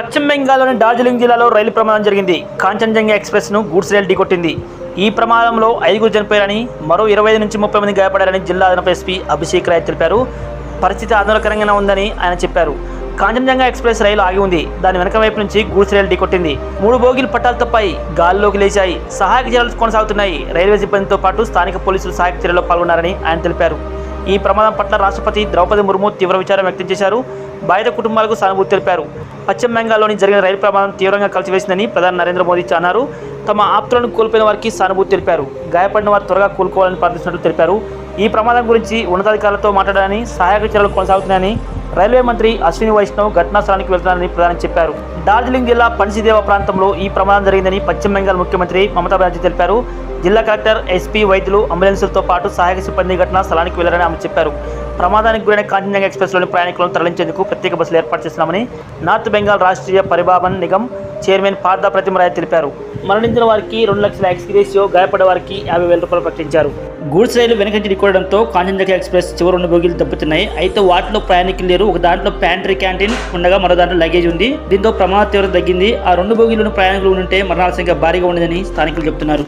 పశ్చిమ బెంగాల్లోని డార్జిలింగ్ జిల్లాలో రైలు ప్రమాదం జరిగింది. కాంచన్జంగా ఎక్స్ప్రెస్ను గూడ్స్ రైలు ఢీకొట్టింది. ఈ ప్రమాదంలో ఐదుగురు చనిపోయారని మరో ఇరవై ఐదు నుంచి ముప్పై మంది గాయపడారని జిల్లా అదనపు ఎస్పీ అభిషేక్ రాయ్ తెలిపారు. పరిస్థితి ఆందోళనకరంగానే ఉందని ఆయన చెప్పారు. కాంచన్జంగా ఎక్స్ప్రెస్ రైలు ఆగి ఉంది. దాని వెనక వైపు నుంచి గూడ్స్ రైలు ఢీకొట్టింది. మూడు బోగిలు పట్టాలు తప్పాయి. గాల్లోకి లేచాయి. సహాయక చర్యలు కొనసాగుతున్నాయి. రైల్వే సిబ్బందితో పాటు స్థానిక పోలీసులు సహాయక చర్యల్లో పాల్గొన్నారని ఆయన తెలిపారు. ఈ ప్రమాదం పట్ల రాష్ట్రపతి ద్రౌపది ముర్ము తీవ్ర విచారం వ్యక్తం చేశారు. బాధిత కుటుంబాలకు సానుభూతి తెలిపారు. పశ్చిమ బెంగాల్లోని జరిగిన రైలు ప్రమాదం తీవ్రంగా కలిసివేసిందని ప్రధాని నరేంద్ర మోదీ అన్నారు. తమ ఆప్తులను కోల్పోయిన వారికి సానుభూతి తెలిపారు. గాయపడిన వారు త్వరగా కోలుకోవాలని ప్రార్థిస్తున్నట్లు తెలిపారు. ఈ ప్రమాదం గురించి ఉన్నతాధికారులతో మాట్లాడాలని సహాయక చర్యలు కొనసాగుతున్నాయని రైల్వే మంత్రి అశ్విని వైష్ణవ్ ఘటనా స్థలానికి వెళ్తున్నారని ప్రధాని చెప్పారు. డార్జిలింగ్ జిల్లా పన్సిదేవ ప్రాంతంలో ఈ ప్రమాదం జరిగిందని పశ్చిమ బెంగాల్ ముఖ్యమంత్రి మమతా బెనర్జీ తెలిపారు. జిల్లా కలెక్టర్ ఎస్పీ వైద్యులు అంబులెన్సులతో పాటు సహాయక సిబ్బంది ఘటనా స్థలానికి వెళ్ళారని ఆమె చెప్పారు. ప్రమాదానికి గురైన కాంచన్జంగా ఎక్స్ప్రెస్లోని ప్రయాణికులను తరలించేందుకు ప్రత్యేక బస్సులు ఏర్పాటు చేస్తున్నామని నార్త్ బెంగాల్ రాష్ట్రీయ పరిభావన్ నిగమ్ చైర్మన్ పార్దా ప్రతిమరాయ తెలిపారు. మరణించిన వారికి రెండు లక్షల ఎక్స్గ్రేసియో గాయపడే వారికి యాభై వేల రూపాయలు ప్రకటించారు. గూడ్స్ రైలు వెనకంటి ఢీకొనడంతో కాంచన్జంగా ఎక్స్ప్రెస్ చివరి రెండు బోగీలు దెబ్బతున్నాయి. అయితే వాటిలో ప్రయాణికులు లేరు. ఒక దాంట్లో ప్యాంట్రీ క్యాంటీన్ ఉండగా మరో దాంట్లో లగేజ్ ఉంది. దీంతో ప్రమాద తీవ్రత తగ్గింది. ఆ రెండు బోగీలను ప్రయాణికులు ఉంటే మరణాల సంఖ్య భారీగా ఉండదని స్థానికులు చెబుతున్నారు